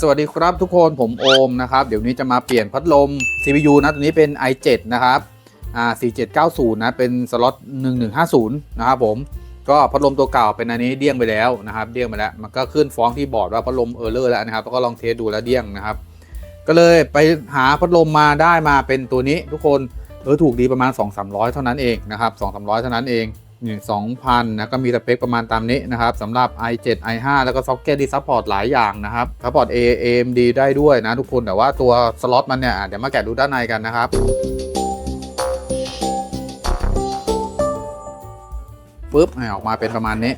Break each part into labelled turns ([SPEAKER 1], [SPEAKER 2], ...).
[SPEAKER 1] สวัสดีครับทุกคนผมโอมนะครับ เดี๋ยวนี้จะมาเปลี่ยนพัดลม CPU นะตัวนี้เป็น i7 นะครับอ่า4790 นะเป็นสล็อต1150 นะครับผมก็พัดลมตัวเก่าเป็นอันนี้เดี้ยงไปแล้วนะครับ เดี้ยงไปแล้วมันก็ขึ้นฟ้องที่บอร์ดว่าพัดลมเออร์เลอร์แล้วนะครับก็ลองเทสดูแล้วเดี้ยงนะครับ ก็เลยไปหาพัดลมมาได้มาเป็นตัวนี้ทุกคนเออถูกดีประมาณ 2-300 เท่านั้นเองนะครับ2-300 เท่านั้นเอง นี่2,000นนะก็มีสเปคประมาณตามนี้นะครับสำหรับ i7 i5 แล้วก็ซ็อกเก็ตที่ซัพพอร์ตหลายอย่างนะครับซัพพอร์ต A AMD ได้ด้วยนะทุกคนแต่ว่าตัวสล็อตมันเนี่ยเดี๋ยวมาแกะดูด้านในกันนะครับปึ๊บออกมาเป็นประมาณนี้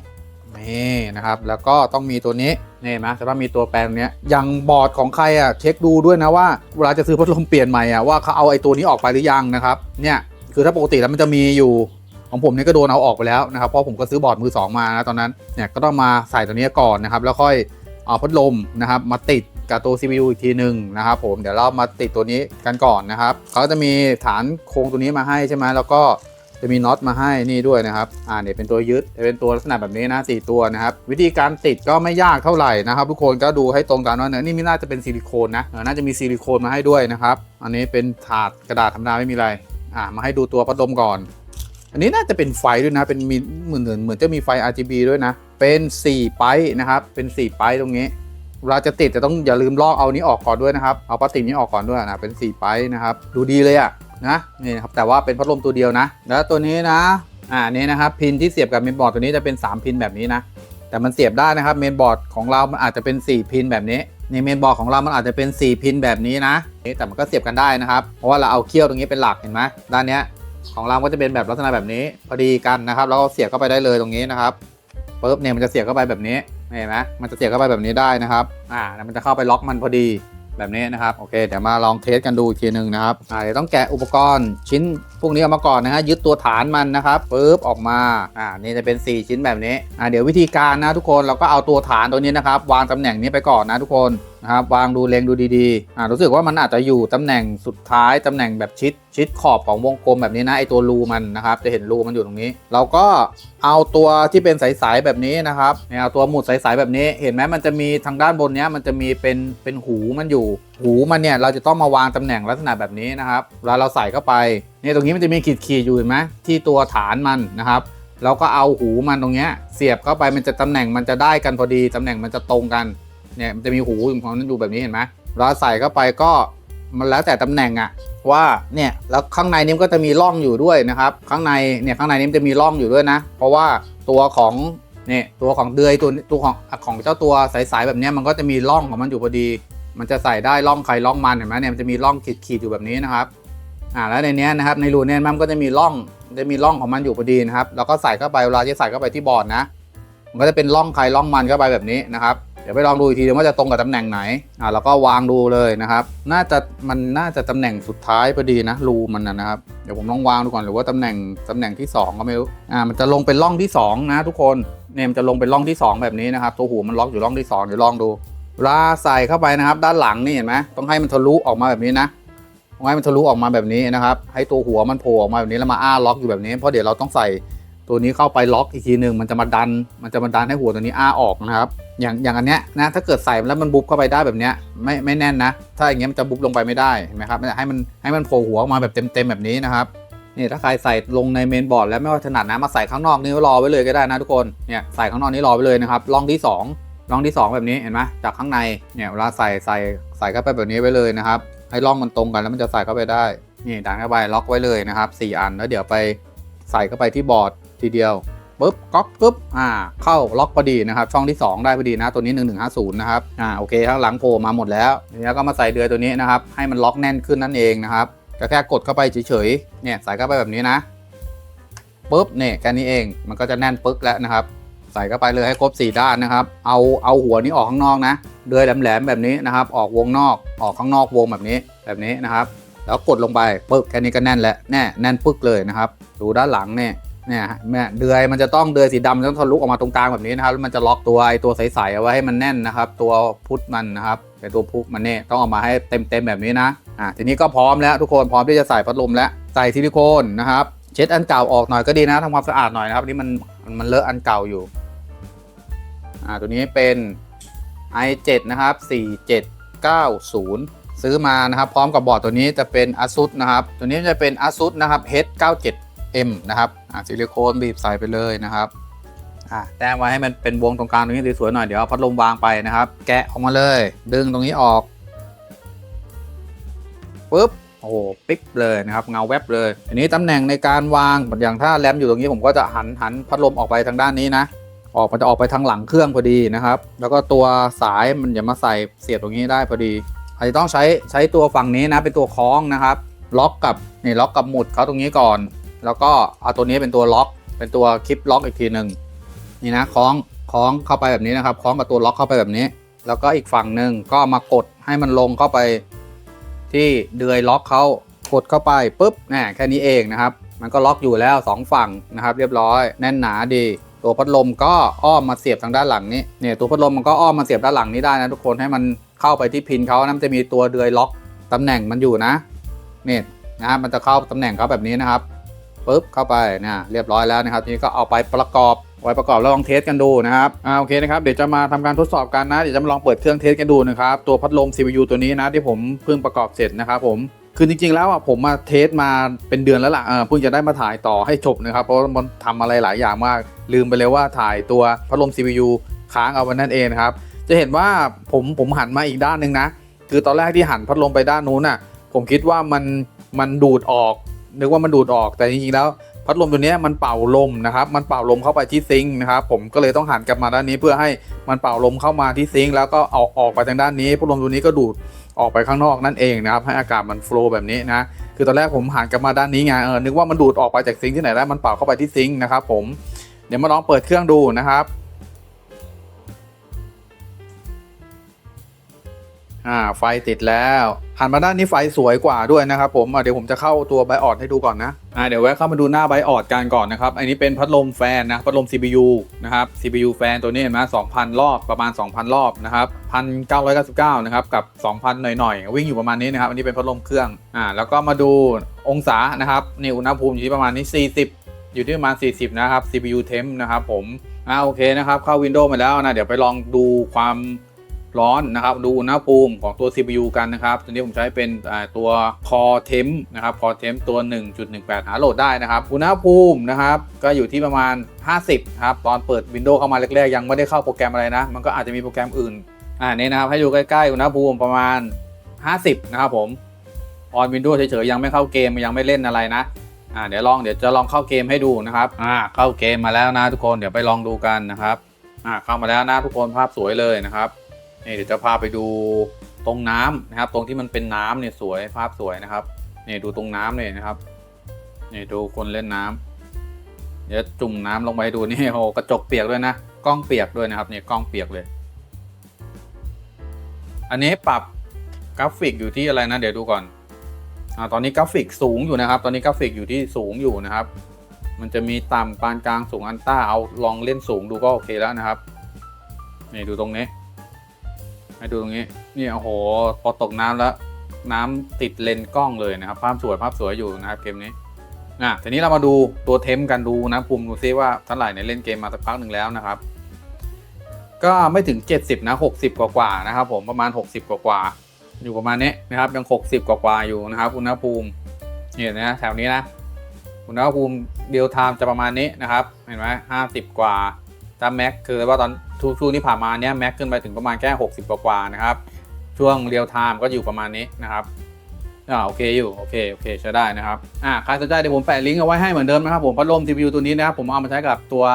[SPEAKER 1] นี่นะครับแล้วก็ต้องมีตัวนี้นี่นไหมแต่ว่ามีตัวแปลงเนี้ยอย่างบอร์ดของใครอะเช็คดูด้วยนะว่าเวลาจะซื้อพัดลมเปลี่ยนใหม่อะว่าเขาเอาไอ้ตัวนี้ออกไปหรือยังนะครับเนี่ยคือถ้าปกติแล้วมันจะมีอยู่ ของผมเนี่ยก็โดนเอาออกไปแล้วนะครับเพราะผมก็ซื้อบอร์ดมือ2มานะตอนนั้นเนี่ยก็ต้องมาใส่ตัวนี้ก่อนนะครับ แล้วค่อยเอาพัดลมนะครับ มาติดกับตัว CPU อีกทีหนึ่งนะครับ ผมเดี๋ยวเรามาติดตัวนี้กันก่อนนะครับเขาจะมีฐานโครงตัวนี้มาให้ใช่ไหมแล้วก็จะมีน็อตมาให้นี่ด้วยนะครับ อ่าเนี่ยเป็นตัวยึด เป็นตัวลักษณะแบบนี้นะสี่ตัวนะครับ วิธีการติดก็ไม่ยากเท่าไหร่นะครับ ทุกคนก็ดูให้ตรงกันว่าเนี่ยนี่ไม่น่าจะเป็นซิลิโคนนะ น่าจะมีซิลิโคนมาให้ด้วยนะครับ อันนี้เป็นถาดกระดาษธรรมดาไม่มีอะไร อ่า มาให้ดูตัวพัดลมก่อน อันนี้น่าจะเป็นไฟด้วยนะ เป็นมีเหมือนเหมือนเหมือนจะมีไฟ RGB ด้วยนะ เป็น 4 ไปนะครับ เป็น 4 ไปตรงนี้เวลาจะติดจะต้องอย่าลืมลอกเอานี้ออกก่อนด้วยนะครับ เอาพลาสติกนี้ออกก่อนด้วยนะ เป็น 4 ไปนะครับ ดูดีเลยอะนะนี่นะครับ แต่ว่าเป็นพัดลมตัวเดียวนะ แล้วตัวนี้นะ อ่านี่นะครับ พินที่เสียบกับเมนบอร์ดตัวนี้จะเป็น 3 พินแบบนี้นะ แต่มันเสียบได้นะครับ เมนบอร์ดของเรา มันอาจจะเป็น 4 พินแบบนี้ในเมนบอร์ดของเรา มันอาจจะเป็น 4 พินแบบนี้นะนี่แต่มันก็เสียบกันได้นะครับ เพราะว่าเราเอาเคี่ยวตรงนี้เป็นหลักเห็นไหมด้านเนี้ย ของเราก็จะเป็นแบบลักษณะแบบนี้พอดีกันนะครับ แล้วก็เสียบเข้าไปได้เลยตรงนี้นะครับปุ๊บเนี่ยมันจะเสียบเข้าไปแบบนี้เห็นไหมมันจะเสียบเข้าไปแบบนี้ได้นะครับอ่าแล้วมันจะเข้าไปล็อกมันพอดีแบบนี้นะครับโอเคเดี๋ยวมาลองเทสกันดูอีกทีหนึ่งนะครับอ่าเดี๋ยวต้องแกะอุปกรณ์ชิ้นพวกนี้ออกมาก่อนนะฮะยึดตัวฐานมันนะครับปุ๊บออกมาอ่านี่จะเป็น 4 ชิ้นแบบนี้อ่าเดี๋ยววิธีการนะทุกคนเราก็เอาตัวฐานตัวนี้นะครับวางตำแหน่งนี้ไปก่อนนะทุกคน นะครับวางดูเลงดูดีๆอ่ารู้สึกว่ามันอาจจะอยู่ตำแหน่งสุดท้ายตำแหน่งแบบชิดชิดขอบของวงกลมแบบนี้นะไอตัวรูมันนะครับจะเห็นรูมันอยู่ตรงนี้ เราก็เอาตัวที่เป็นใสๆแบบนี้นะครับเนี่ยเอาตัวหมุดใสๆแบบนี้ เห็นไหมมันจะมีทางด้านบนเนี้ยมันจะมีเป็นเป็นหูมันอยู่ หูมันเนี่ยเราจะต้องมาวางตำแหน่งลักษณะแบบนี้นะครับเวลาเราใส่เข้าไปเนี่ยตรงนี้มันจะมีขีดขีดๆอยู่เห็นไหมที่ตัวฐานมันนะครับเราก็เอาหูมันตรงเนี้ยเสียบเข้าไปมันจะตำแหน่งมันจะได้กันพอดีตำแหน่งมันจะตรงกัน เนี่ยมันจะมีหูของนั้นอยู่แบบนี้เห็นไหมเราใส่เข้าไปก็มันแล้วแต่ตำแหน่งอะว่าเนี่ยแล้วข้างในนี้ก็จะมีร่องอยู่ด้วยนะครับ ข้างในเนี่ยข้างในนี้จะมีร่องอยู่ด้วยนะ เพราะว่าตัวของเนี่ยตัวของเดือยตัวตัวของของเจ้าตัวสายๆแบบนี้มันก็จะมีร่องของมันอยู่พอดี มันจะใส่ได้ร่องใครร่องมันเห็นไหมเนี่ยมันจะมีร่องขีดๆอยู่แบบนี้นะครับอ่าแล้วในนี้นะครับในรูเนี่ยมันก็จะมีร่องจะมีร่องของมันอยู่พอดีนะครับแล้วก็ใส่เข้าไปเวลาที่ใส่เข้าไปที่บอร์ดนะ มันก็จะเป็นร่องใครร่องมันเข้าไปแบบนี้นะครับ เดี๋ยวไปลองดูอีกทีว่าจะตรงกับตำแหน่งไหนอ่าแล้วก็วางดูเลยนะครับ น่าจะมันน่าจะตำแหน่งสุดท้ายพอดีนะรูมันนะครับเดี๋ยวผมลองวางดูก่อนหรือว่าตำแหน่งตำแหน่งที่สองก็ไม่รู้อ่ามันจะลงเป็นร่องที่สองนะ ทุกคนเนี่ยมันจะลงเป็นร่องที่สองแบบนี้นะครับ ตัวหูมันล็อกอยู่ร่องที่สองเดี๋ยวลองดูลาใส่เข้าไปนะครับ ด้านหลังนี่เห็นไหมต้องให้มันทะลุออกมาแบบนี้นะต้องให้มันทะลุออกมาแบบนี้นะครับ ให้ตัวหัวมันโผล่ออกมาแบบนี้แล้วมาอ้าล็อกอยู่แบบนี้เพราะเดี๋ยวเราต้องใส่ ตัวนี้เข้าไปล็อกอีกทีหนึ่งมันจะมาดัน มันจะมาดันให้หัวตัวนี้อ้าออกนะครับ อย่างอย่างอันเนี้ยนะถ้าเกิดใส่แล้วมันบุบเข้าไปได้แบบเนี้ยไม่ไม่แน่นนะ ถ้าอย่างเงี้ยมันจะบุบลงไปไม่ได้เห็นไหมครับให้มันให้มันโผล่หัวออกมาแบบเต็มๆแบบนี้นะครับนี่ถ้าใครใส่ลงในเมนบอร์ดแล้วไม่ว่าถนัดนะมาใส่ข้างนอกนี่รอไว้เลยก็ได้นะทุกคนเนี่ยใส่ข้างนอกนี้รอไว้เลยนะครับร่องที่สองร่องที่สองแบบนี้เห็นไหมจากข้างในเนี่ยเวลาใส่ใส่ใส่เข้าไปแบบนี้ไว้เลยนะครับให้ร่องมันตรงกันแล้วมันจะใส่เข้าไปได้นี่ดันเข้าไปล็อกไว้เลยนะครับ 4 อันแล้วเดี๋ยวไปใส่เข้าไปที่บอร์ด ทีเดียวปุ๊บก๊อกปุ๊บอ่าเข้าล็อกพอดีนะครับ ช่องที่ 2 ได้พอดีนะตัวนี้ 1150 นะครับอ่าโอเคข้างหลังโผล่มาหมดแล้วแล้วก็มาใส่เดือยตัวนี้นะครับ ให้มันล็อกแน่นขึ้นนั่นเองนะครับก็แค่กดเข้าไปเฉยๆเนี่ยใส่เข้าไปแบบนี้นะปุ๊บเนี่ยแค่นี้เองมันก็จะแน่นปึ๊กแล้วนะครับ ใส่เข้าไปเลยให้ครบ 4 ด้านนะครับ เอาเอาหัวนี้ออกข้างนอกนะเดือยแหลมๆแบบนี้นะครับ ออกวงนอกออกข้างนอกวงแบบนี้แบบนี้นะครับ แล้วกดลงไปปึ๊กแค่นี้ก็แน่นแล้วแน่แน่นปึ๊กเลยนะครับ ดูด้านหลังเนี่ย เนี่ยแม่เดือยมันจะต้องเดือยสีดำต้องทะลุออกมาตรงกลางแบบนี้นะครับแล้วมันจะล็อกตัวไอตัวใสๆเอาไว้ให้มันแน่นนะครับ ตัวพุทธมันนะครับไอตัวพุกมันเนี่ยต้องออกมาให้เต็มๆแบบนี้นะอะทีนี้ก็พร้อมแล้วทุกคนพร้อมที่จะใส่พัดลมแล้วใส่ซิลิโคนนะครับเช็ดอันเก่าออกหน่อยก็ดีนะทำความสะอาดหน่อยนะครับนี่มันมันเลอะอันเก่าอยู่อ่าตัวนี้เป็น i7 นะครับ 4790 ซื้อมานะครับ พร้อมกับบอร์ดตัวนี้จะเป็น ASUS นะครับ ตัวนี้จะเป็น ASUS นะครับ H97M นะครับ ซิลิโคนบีบใส่ไปเลยนะครับอะแต้มไว้ให้มันเป็นวงตรงกลางตรงนี้สวยๆหน่อยเดี๋ยวเอาพัดลมวางไปนะครับ แกะออกมาเลย ดึงตรงนี้ออกปุ๊บโอ้โหปิ๊บเลยนะครับเงาแวบเลยทีนี้ตำแหน่งในการวางอย่างถ้าแรมอยู่ตรงนี้ผมก็จะหันหันพัดลมออกไปทางด้านนี้นะออกมันจะออกไปทางหลังเครื่องพอดีนะครับ แล้วก็ตัวสายมันอย่ามาใส่เสียบตรงนี้ได้พอดีอาจจะต้องใช้ใช้ตัวฝั่งนี้นะเป็นตัวคล้องนะครับ ล็อกกับนี่ล็อกกับหมุดเขาตรงนี้ก่อน แล้วก็เอาตัวนี้เป็นตัวล็อก เป็นตัวคลิปล็อกอีกทีหนึ่งนี่นะคล้องคล้องเข้าไปแบบนี้นะครับคล้องกับตัวล็อกเข้าไปแบบนี้ แล้วก็อีกฝั่งหนึ่งก็มากดให้มันลงเข้าไป ที่เดือยล็อกเขากดเข้าไปปุ๊บแน่แค่นี้เองนะครับ มันก็ล็อกอยู่แล้ว 2 ฝั่งนะครับ เรียบร้อยแน่นหนาดี ตัวพัดลมก็อ้อมมาเสียบทางด้านหลังนี้เนี่ยตัวพัดลมมันก็อ้อมมาเสียบด้านหลังนี้ได้นะทุกคนให้มันเข้าไปที่พินเขานะมันจะมีตัวเดือยล็อกตำแหน่งมันอยู่นะเนี่ยนะครับมันจะเข้าตำแหน่งเขาแบบนี้นะครับ ปุ๊บเข้าไปนะเรียบร้อยแล้วนะครับทีนี้ก็เอาไปประกอบไว้ประกอบแล้วลองเทสกันดูนะครับอ่าโอเคนะครับเดี๋ยวจะมาทำการทดสอบกันนะเดี๋ยวจะมาลองเปิดเครื่องเทสกันดูนะครับตัวพัดลม CPU ตัวนี้นะที่ผมเพิ่งประกอบเสร็จนะครับผมคือจริงๆแล้วอะผมมาเทสมาเป็นเดือนแล้วล่ะเออเพิ่งจะได้มาถ่ายต่อให้จบนะครับเพราะมันทำอะไรหลายอย่างมาก ลืมไปเลยว่าถ่ายตัวพัดลม CPU ค้างเอาไว้นั่นเองนะครับจะเห็นว่าผมผมหันมาอีกด้านหนึ่งนะคือตอนแรกที่หันพัดลมไปด้านนู้นน่ะผมคิดว่ามันมันดูดออก นึกว่ามันดูดออกแต่จริงๆแล้ว พัดลมตัวนี้มันเป่าลมนะครับ มันเป่าลมเข้าไปที่ซิงค์นะครับผมก็เลยต้องหันกลับมาด้านนี้เพื่อให้มันเป่าลมเข้ามาที่ซิงค์แล้วก็เอาออกไปทางด้านนี้พัดลมตัวนี้ก็ดูดออกไปข้างนอกนั่นเองนะครับให้อากาศมันโฟล์แบบนี้นะคือตอนแรกผมหันกลับมาด้านนี้ไงเออนึกว่ามันดูดออกไปจากซิงค์ที่ไหนได้วมันเป่าเข้าไปที่ซิงค์นะครับผมเดี๋ยวมาลองเปิดเครื่องดูนะครับ อ่าไฟติดแล้วหันมาด้านนี้ไฟสวยกว่าด้วยนะครับผมเดี๋ยวผมจะเข้าตัวไบออดให้ดูก่อนนะอ่าเดี๋ยวแวะเข้ามาดูหน้าไบออดกันก่อนนะครับ อันนี้เป็นพัดลมแฟนนะพัดลม CPU นะครับ CPU แฟนตัวนี้เห็นไหม2,000รอบประมาณ 2,000 รอบนะครับ1,999นะครับกับ 2,000 หน่อยๆ วิ่งอยู่ประมาณนี้นะครับ อันนี้เป็นพัดลมเครื่องอ่าแล้วก็มาดูองศานะครับนี่อุณหภูมิอยู่ที่ประมาณนี้ 40 อยู่ที่ประมาณ 40 นะครับ CPU temp นะครับผมอ่าโอเคนะครับเข้า Windows มาแล้วนะเดี๋ยวไปลองดูความ ร้อนนะครับดูอุณหภูมิของตัว CPU กันนะครับตัวนี้ผมใช้เป็นตัว Core Temp นะครับ Core Temp ตัว 1.18 หาโหลดได้นะครับ อุณหภูมินะครับก็อยู่ที่ประมาณ 50ครับตอนเปิด Windows เข้ามาแรกๆ ยังไม่ได้เข้าโปรแกรมอะไรนะ มันก็อาจจะมีโปรแกรมอื่นอ่านี่นะครับให้ดูใกล้ๆ อุณหภูมิประมาณ 50 นะครับผมออน Windows เฉยๆยังไม่เข้าเกมยังไม่เล่นอะไรนะอ่าเดี๋ยวลองเดี๋ยวจะลองเข้าเกมให้ดูนะครับอ่าเข้าเกมมาแล้วนะทุกคนเดี๋ยวไปลองดูกันนะครับอ่าเข้ามาแล้วนะทุกคนภาพสวยเลยนะครับ นี่เดี๋ยวจะพาไปดูตรงน้ำนะครับ ตรงที่มันเป็นน้ำเนี่ยสวยภาพสวยนะครับนี่ดูตรงน้ำเนี่ยนะครับนี่ดูคนเล่นน้ำเดี๋ยวจุ่มน้ำลงไปดูนี่โอ้กระจกเปียกด้วยนะกล้องเปียกด้วยนะครับนี่กล้องเปียกเลย อันนี้ปรับกราฟิกอยู่ที่อะไรนะเดี๋ยวดูก่อนอ่าตอนนี้กราฟิกสูงอยู่นะครับ ตอนนี้กราฟิกอยู่ที่สูงอยู่นะครับ มันจะมีต่ำปานกลางสูงอันต้าเอาลองเล่นสูงดูก็โอเคแล้วนะครับนี่ดูตรงนี้ ให้ดูตรงนี้ นี่โอ้โห พอตกน้ำแล้ว น้ำติดเลนกล้องเลยนะครับ ภาพสวยภาพสวยอยู่นะครับเกมนี้อะทีนี้เรามาดูตัวเทมกันดูนะภูมิดูซิว่าเท่าไหร่ในเล่นเกมมาสักพักหนึ่งแล้วนะครับ ก็ไม่ถึง 70 นะ 60 กว่ากว่าๆนะครับ ผมประมาณ 60กว่ากว่าๆอยู่ประมาณนี้นะครับ ยัง 60 กว่ากว่าๆอยู่นะครับอุณหภูมินี่นะแถวนี้นะอุณหภูมิเรียลไทม์จะประมาณนี้นะครับ เห็นไหม50กว่า ถ้าแม็กคือว่าตอนทุกช่วงที่ผ่านมาเนี้ยแม็กขึ้นไปถึงประมาณแค่ 60 กว่าๆนะครับ ช่วงเรียลไทม์ก็อยู่ประมาณนี้นะครับอ่าโอเคอยู่โอเคโอเคใช้ได้นะครับอ่าใครสนใจเดี๋ยวผมแปะลิงก์เอาไว้ให้เหมือนเดิมนะครับผมพัดลม CPU ตัวนี้นะครับผมเอามาใช้กับตัว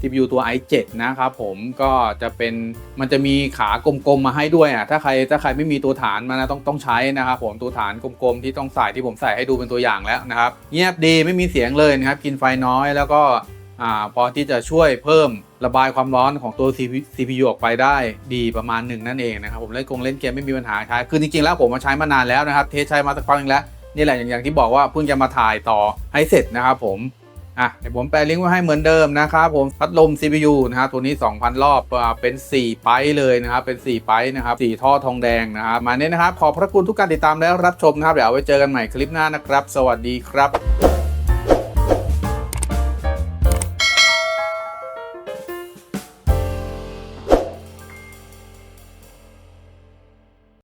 [SPEAKER 1] CPU ตัว i7 นะครับผมก็จะเป็นมันจะมีขากลมๆมาให้ด้วยอะถ้าใครถ้าใครไม่มีตัวฐานมานะต้องต้องใช้นะครับผมตัวฐานกลมๆที่ต้องใส่ที่ผมใส่ให้ดูเป็นตัวอย่างแล้วนะครับเงียบดีไม่มีเสียงเลยนะครับกินไฟน้อยแล้วก็ พอที่จะช่วยเพิ่มระบายความร้อนของตัว CPU ออกไปได้ดีประมาณหนึ่งนั่นเองนะครับผมเล่นกงเล่นเกมไม่มีปัญหาใช้คือจริงๆแล้วผมมาใช้มานานแล้วนะครับเทสใช้มาสักพักหนึงแล้วนี่แหละอย่างที่บอกว่าเพิ่งจะมาถ่ายต่อให้เสร็จนะครับผมอะเดี๋ยวผมแปะลิงก์ไว้ให้เหมือนเดิมนะครับผมพัดลม CPU นะครับตัวนี้ 2,000 รอบเป็น 4 ไปเลยนะครับเป็น 4 ไปนะครับ4ท่อทองแดงนะครับมาเนี้นะครับขอบพระคุณทุกการติดตามและรับชมนะครับเดี๋ยวไว้เจอกันใหม่คลิปหน้านะครับ สวัสดีครับ